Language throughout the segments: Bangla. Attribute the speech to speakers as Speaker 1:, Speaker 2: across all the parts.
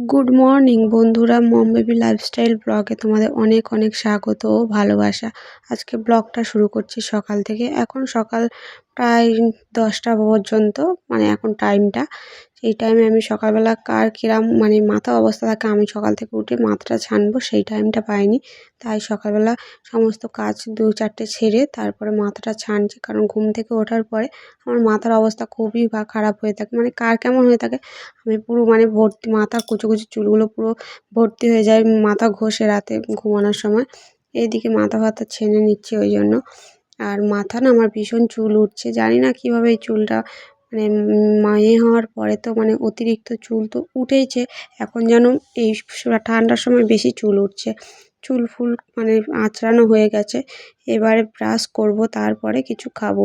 Speaker 1: গুড মর্নিং বন্ধুরা। মম বেবি লাইফস্টাইল ব্লগে তোমাদের অনেক অনেক স্বাগত ও ভালোবাসা। আজকে ব্লগটা শুরু করছি সকাল থেকে। এখন সকাল প্রায় দশটা পর্যন্ত মানে এখন টাইমটা সেই টাইমে আমি সকালবেলা কার কিরাম মানে মাথা অবস্থা থাকে, আমি সকাল থেকে উঠে মাথাটা ছানবো, সেই টাইমটা পাইনি। তাই সকালবেলা সমস্ত কাজ দু চারটে ছেড়ে তারপরে মাথাটা ছানছি। কারণ ঘুম থেকে ওঠার পরে আমার মাথার অবস্থা খুবই বা খারাপ হয়ে থাকে। মানে কার কেমন হয়ে থাকে, আমি পুরো মানে ভর্তি, মাথা কুচো কুচো, চুলগুলো পুরো ভর্তি হয়ে যায়, মাথা ঘষে রাতে ঘুমানোর সময়। এইদিকে মাথা ফাথা ছেনে নিচ্ছি ওই জন্য। আর মাথা না আমার ভীষণ চুল উঠছে। জানি না কীভাবে এই চুলটা মানে মায়ে হওয়ার পরে তো মানে অতিরিক্ত চুল তো উঠেইছে। এখন যেন এই ঠান্ডার সময় বেশি চুল উঠছে। চুল ফুল মানে আঁচড়ানো হয়ে গেছে। এবারে ব্রাশ করব, তারপরে কিছু খাব।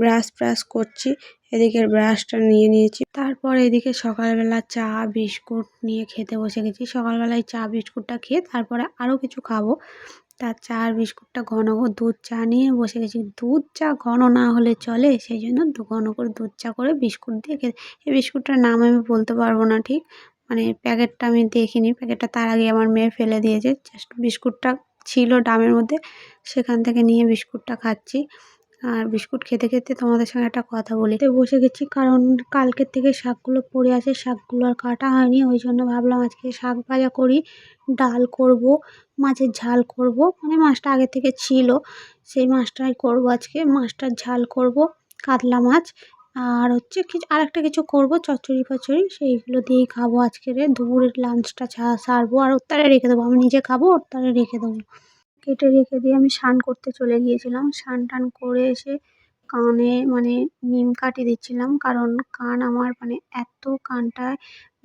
Speaker 1: ব্রাশ ব্রাশ করছি। এদিকে ব্রাশটা নিয়ে নিয়েছি। তারপর এদিকে সকালবেলা চা, বিস্কুট নিয়ে খেতে বসে গেছি। সকালবেলায় চা, বিস্কুটটা খেয়ে তারপরে আরও কিছু খাব। তার চা আর বিস্কুটটা ঘন দুধ চা নিয়ে বসে গেছি। দুধ চা ঘন না হলে চলে, সেই জন্য ঘন করে দুধ চা করে বিস্কুট দিয়ে খেতে। এই বিস্কুটটার নাম আমি বলতে পারব না ঠিক। মানে প্যাকেটটা আমি দেখিনি, প্যাকেটটা তার আগে আমার মেয়ে ফেলে দিয়েছে। জাস্ট বিস্কুটটা ছিল ডামের মধ্যে, সেখান থেকে নিয়ে বিস্কুটটা খাচ্ছি। আর বিস্কুট খেতে খেতে তোমাদের সঙ্গে একটা কথা বলি। বসে গেছি কারণ কালকের থেকে শাকগুলো পড়ে আছে, শাকগুলো আর কাটা হয়নি, ওই জন্য ভাবলাম আজকে শাক ভাজা করি, ডাল করব, মাছের ঝাল করব মানে মাছটা আগে থেকে ছিল, সেই মাছটাই করব আজকে, মাছটার ঝাল করব, কাতলা মাছ, আর হচ্ছে কিছু আরেকটা কিছু করব, চচ্চড়ি ফচড়ি সেইগুলো দিয়েই খাব আজকের, দুপুরের লাঞ্চটা ছা, সারবো, আর ওর তারে রেখে দেবো, আমি নিজে খাব ওর তারে রেখে দেবো। কেটে রেখে দিয়ে আমি স্নান করতে চলে গিয়েছিলাম। স্নান টান করে এসে কানে মানে নিম কাটি দিচ্ছিলাম, কারণ কান আমার মানে এত কানটায়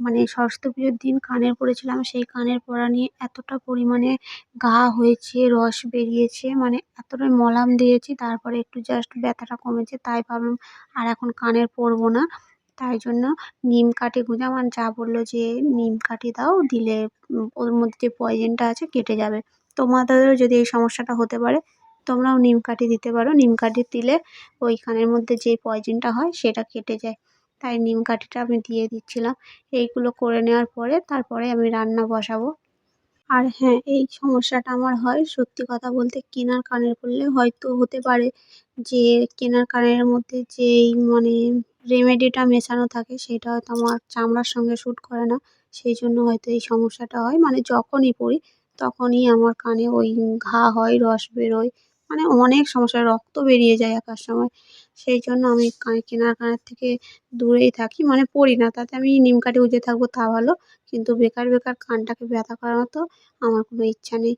Speaker 1: মানে সরস্বতী পুজোর দিন কানের পরেছিলাম সেই কানের পরা নিয়ে এতটা পরিমাণে ঘা হয়েছে, রস বেরিয়েছে মানে এতটাই মলাম দিয়েছি, তারপরে একটু জাস্ট ব্যথাটা কমেছে, তাই ভাবলাম আর এখন কানের পরবো না। তাই জন্য নিম কাঠি গুঁজে আমার যা বলল যে, নিম কাঠি দাও, দিলে ওর মধ্যে যে পয়জনটা আছে কেটে যাবে। তোমাদেরও যদি এই সমস্যাটা হতে পারে, তোমরাও নিম কাঠি দিতে পারো। নিম কাঠি দিলে ওই কানের মধ্যে যে পয়জনটা হয় সেটা কেটে যায়। তাই নিম কাঠিটা আমি দিয়ে দিচ্ছিলাম। এইগুলো করে নেওয়ার পরে তারপরে আমি রান্না বসাবো। আর হ্যাঁ এই সমস্যাটা আমার হয় সত্যি কথা বলতে কেনার কানের পরলে হয়তো হতে পারে যে কেনার কানের মধ্যে যেই মানে রেমেডিটা মেশানো থাকে সেটা হয়তো আমার চামড়ার সঙ্গে শ্যুট করে না। সেই জন্য হয়তো এই সমস্যাটা হয়। মানে যখনই পরি তখনই আমার কানে ওই ঘা হয়, রস বেরোয়। মানে অনেক সমস্যা রক্ত বেরিয়ে যায় একার সময়। সেই জন্য আমি কানে কেনার কানের থেকে দূরেই থাকি। মানে পড়ি না, তাতে আমি নিম কাঠি উজে থাকব তা ভালো। কিন্তু বেকার বেকার কানটাকে ব্যথা করার মতো আমার কোনো ইচ্ছা নেই।